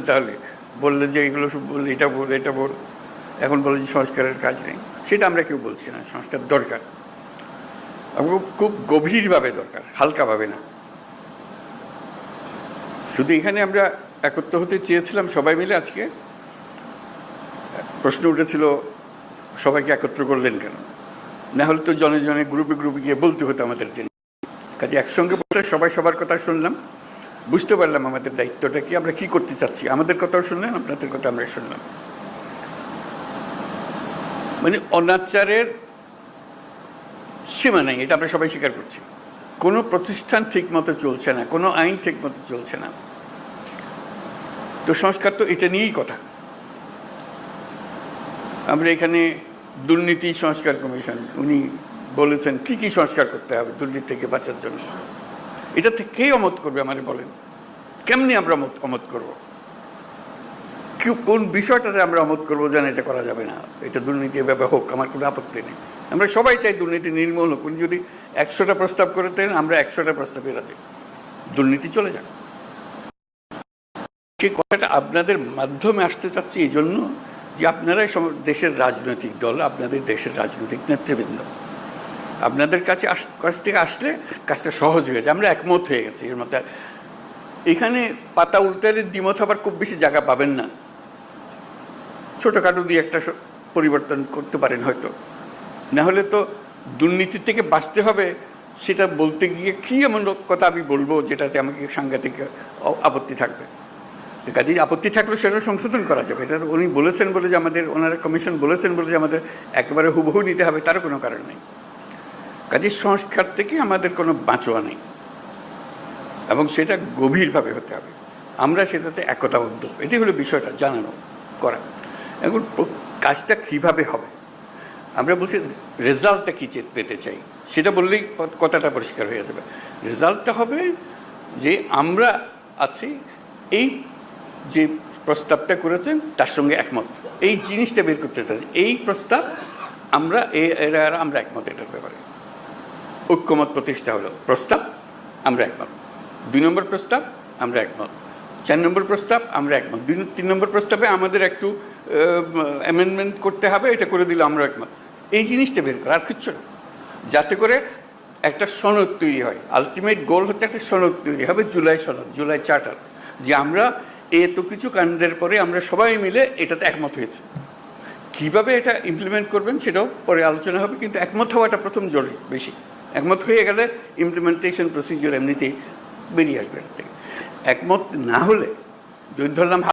তাহলে বললে যে এগুলো সব বললে, এটা বল এটা বল। এখন বলে যে সংস্কারের কাজ নেই। সেটা আমরা কেউ বলছি না, সংস্কার দরকার। খুব গভীরভাবে দরকার, হালকাভাবে না। শুধু এখানে আমরা একত্র হতে চেয়েছিলাম সবাই মিলে আজকে। প্রশ্ন উঠেছিল, সবাইকে একত্র করলেন কেন? না হলে তো জনে জনে গ্রুপে গ্রুপে গিয়ে বলতে হতো আমাদের জন্য। কাজে একসঙ্গে বসে সবাই সবার কথা শুনলাম। বুঝতে পারলাম আমাদের দায়িত্বটা কি, আমরা কি করতে চাচ্ছি? আমাদের কথাও শুনলেন, আপনাদের কথা আমরা শুনলাম। মানে অনাচারের সীমা নেই, এটা আমরা সবাই স্বীকার করছি। কোনো প্রতিষ্ঠান ঠিক মতো চলছে না, কোনো আইন ঠিক মতো চলছে না। তো সংস্কার তো এটা নিয়েই কথা। আমরা এখানে দুর্নীতি সংস্কার কমিশন, উনি বলেছেন কি কি সংস্কার করতে হবে দুর্নীতি থেকে বাঁচার জন্য। এটা থেকে কে অমত করবে আমাদের বলেন? কেমনি আমরা অমত অমত করব? কোন বিষয়টাতে আমরা অমত করব যেন এটা করা যাবে না। এটা দুর্নীতি এভাবে হোক, আমার কোনো আপত্তি নেই। আমরা সবাই চাই দুর্নীতি নির্মূল হোক। উনি যদি একশোটা প্রস্তাব করে দেন, আমরা একশোটা প্রস্তাবে রাজি। দুর্নীতি চলে যাক। সে কথাটা আপনাদের মাধ্যমে আসতে চাচ্ছি এই জন্য যে আপনারাই দেশের রাজনৈতিক দল, আপনাদের দেশের রাজনৈতিক নেতৃবৃন্দ। আপনাদের কাছে আস, কাছ থেকে আসলে কাজটা সহজ হয়ে যায়। আমরা একমত হয়ে গেছি এর মধ্যে। এখানে পাতা উল্টালে দ্বিমত হবার খুব বেশি জায়গা পাবেন না। ছোটোখাটো দিয়ে একটা পরিবর্তন করতে পারেন হয়তো। না হলে তো দুর্নীতি থেকে বাঁচতে হবে, সেটা বলতে গিয়ে কী এমন কথা আমি বলব যেটাতে আমাকে সাংঘাতিক আপত্তি থাকবে। তো আপত্তি থাকলে সেটা সংশোধন করা যাবে। এটা উনি বলেছেন বলে যে আমাদের, ওনারা কমিশন বলেছেন বলে যে আমাদের একেবারে হুবহু নিতে হবে তার কোনো কারণ নেই। কাজেই সংস্কার থেকে আমাদের কোনো বাঁচোয়া নেই। এবং সেটা গভীরভাবে হতে হবে। আমরা সেটাতে একতাবদ্ধ। এটাই হলো বিষয়টা, জানানো, করা। এখন কাজটা কীভাবে হবে? আমরা বলছি রেজাল্টটা কী পেতে চাই? সেটা বললেই কথাটা পরিষ্কার হয়ে যাবে। রেজাল্টটা হবে যে আমরা আছি, এই যে প্রস্তাবটা করেছেন, তার সঙ্গে একমত। এই জিনিসটা বের করতে চাই। এই প্রস্তাব আমরা এরা আমরা একমত এটার ব্যাপারে। ঐক্যমত প্রতিষ্ঠা হলো। প্রস্তাব, আমরা একমত। দুই নম্বর প্রস্তাব, আমরা একমত। চার নম্বর প্রস্তাব, আমরা একমত। দুই, তিন নম্বর প্রস্তাবে আমাদের একটু অ্যামেন্ডমেন্ট করতে হবে, এটা করে দিলে আমরা একমত। এই জিনিসটা বের করা, আর কিচ্ছু না। যাতে করে একটা সনদ তৈরি হয়। আলটিমেট গোল হচ্ছে একটা সনদ তৈরি হবে, জুলাই সনদ, জুলাই চার্টার যে আমরা এত কিছু কাণ্ডের পরে আমরা সবাই মিলে এটাতে একমত হয়েছে। কীভাবে এটা ইমপ্লিমেন্ট করবেন সেটাও পরে আলোচনা হবে, কিন্তু একমত হওয়াটা প্রথম জরুরি, বেশি। একমত হয়ে গেলে ইমপ্লিমেন্টেশন প্রসিজিওর এমনিতেই বেরিয়ে আসবে একমত না হলে যদি ধরলাম